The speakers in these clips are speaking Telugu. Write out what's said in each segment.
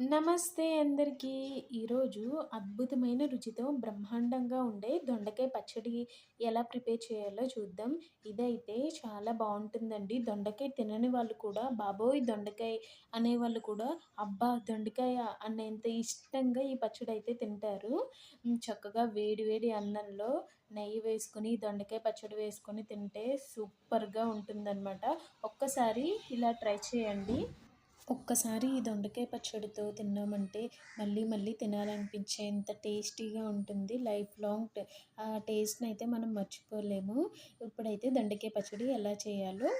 నమస్తే అందరికీ. ఈరోజు అద్భుతమైన రుచితో బ్రహ్మాండంగా ఉండే దొండకాయ పచ్చడి ఎలా ప్రిపేర్ చేయాలో చూద్దాం. ఇదైతే చాలా బాగుంటుందండి దొండకాయ తినని వాళ్ళు కూడా బాబోయ్! దొండకాయ అనే వాళ్ళు కూడా అబ్బా! దొండకాయ అనేంత ఇష్టంగా ఈ పచ్చడి అయితే తింటారు. చక్కగా వేడి వేడి అన్నంలో నెయ్యి వేసుకొని దొండకాయ పచ్చడి వేసుకొని తింటే సూపర్‌గా ఉంటుందనమాట. ఒక్కసారి ఇలా ట్రై చేయండి. ఒక్కసారి ఈ దొండకాయ పచ్చడితో తిన్నామంటే మళ్ళీ మళ్ళీ తినాలనిపించేంత టేస్టీగా ఉంటుంది. లైఫ్ లాంగ్ ఆ టేస్ట్‌ని అయితే మనం మర్చిపోలేము. ఇప్పుడైతే దొండకాయ పచ్చడి ఎలా చేయాలో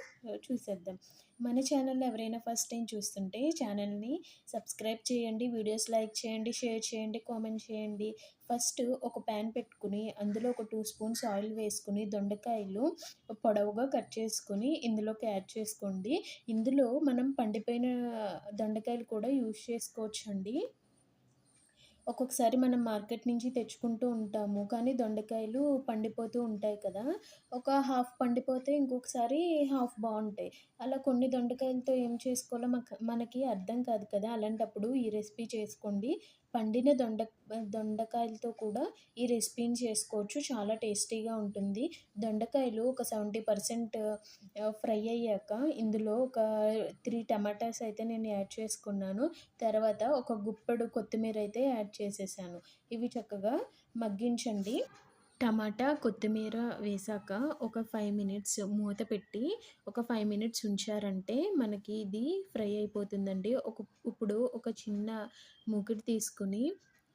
చూసేద్దాం. మన ఛానల్‌ని ఎవరైనా ఫస్ట్ టైం చూస్తుంటే ఛానల్‌ని సబ్స్క్రైబ్ చేయండి. వీడియోస్ లైక్ చేయండి, షేర్ చేయండి, కామెంట్ చేయండి. ఫస్ట్ ఒక ప్యాన్ పెట్టుకుని అందులో ఒక టూ స్పూన్స్ ఆయిల్ వేసుకుని దొండకాయలు పొడవుగా కట్ చేసుకుని ఇందులోకి యాడ్ చేసుకోండి. ఇందులో మనం పండిపోయిన దొండకాయలు కూడా యూజ్ చేసుకోవచ్చండి. ఒక్కొక్కసారి మనం మార్కెట్ నుంచి తెచ్చుకుంటూ ఉంటాము. కానీ దొండకాయలు పండిపోతూ ఉంటాయి కదా! ఒక హాఫ్ పండిపోతే ఇంకొకసారి హాఫ్ బాగుంటాయి అలా కొన్ని దొండకాయలతో ఏం చేసుకోవాలో మనకి అర్థం కాదు కదా! అలాంటప్పుడు ఈ రెసిపీ చేసుకోండి. పండిన దొండ దొండకాయలతో కూడా ఈ రెసిపీని చేసుకోవచ్చు. చాలా టేస్టీగా ఉంటుంది. దొండకాయలు ఒక సెవెంటీ పర్సెంట్ ఫ్రై అయ్యాక ఇందులో ఒక త్రీ టమాటాస్ అయితే నేను యాడ్ చేసుకున్నాను. తర్వాత ఒక గుప్పెడు కొత్తిమీర అయితే యాడ్ చేసేసాను. ఇవి చక్కగా మగ్గించండి. టమాటా, కొత్తిమీర వేశాక ఒక ఫైవ్ మినిట్స్ మూత పెట్టి ఒక ఫైవ్ మినిట్స్ ఉంచారంటే మనకి ఇది ఫ్రై అయిపోతుందండి. ఒక ఇప్పుడు ఒక చిన్న మూకిడి తీసుకొని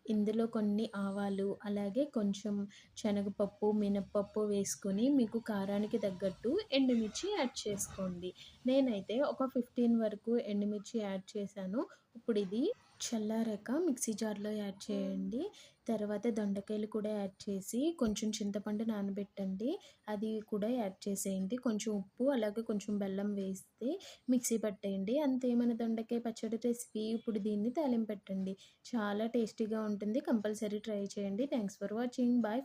ఇందులో కొన్ని ఆవాలు, అలాగే కొంచెం శనగపప్పు, మినప్పప్పు వేసుకొని మీకు కారానికి తగ్గట్టు ఎండుమిర్చి యాడ్ చేసుకోండి. నేనైతే ఒక 15 వరకు ఎండుమిర్చి యాడ్ చేశాను. ఇప్పుడు ఇది చల్లారాక మిక్సీ జార్‌లో యాడ్ చేయండి. తర్వాత దొండకాయలు కూడా యాడ్ చేసి కొంచెం చింతపండు నానబెట్టండి. అది కూడా యాడ్ చేసేయండి. కొంచెం ఉప్పు అలాగే కొంచెం బెల్లం వేస్తే మిక్సీ పట్టేయండి. అంతే మన దొండకాయ పచ్చడి రెసిపీ. ఇప్పుడు దీన్ని తాలింపు పెట్టండి. చాలా టేస్టీగా ఉంటుంది. కంపల్సరీ ట్రై చేయండి. Thanks for watching. బాయ్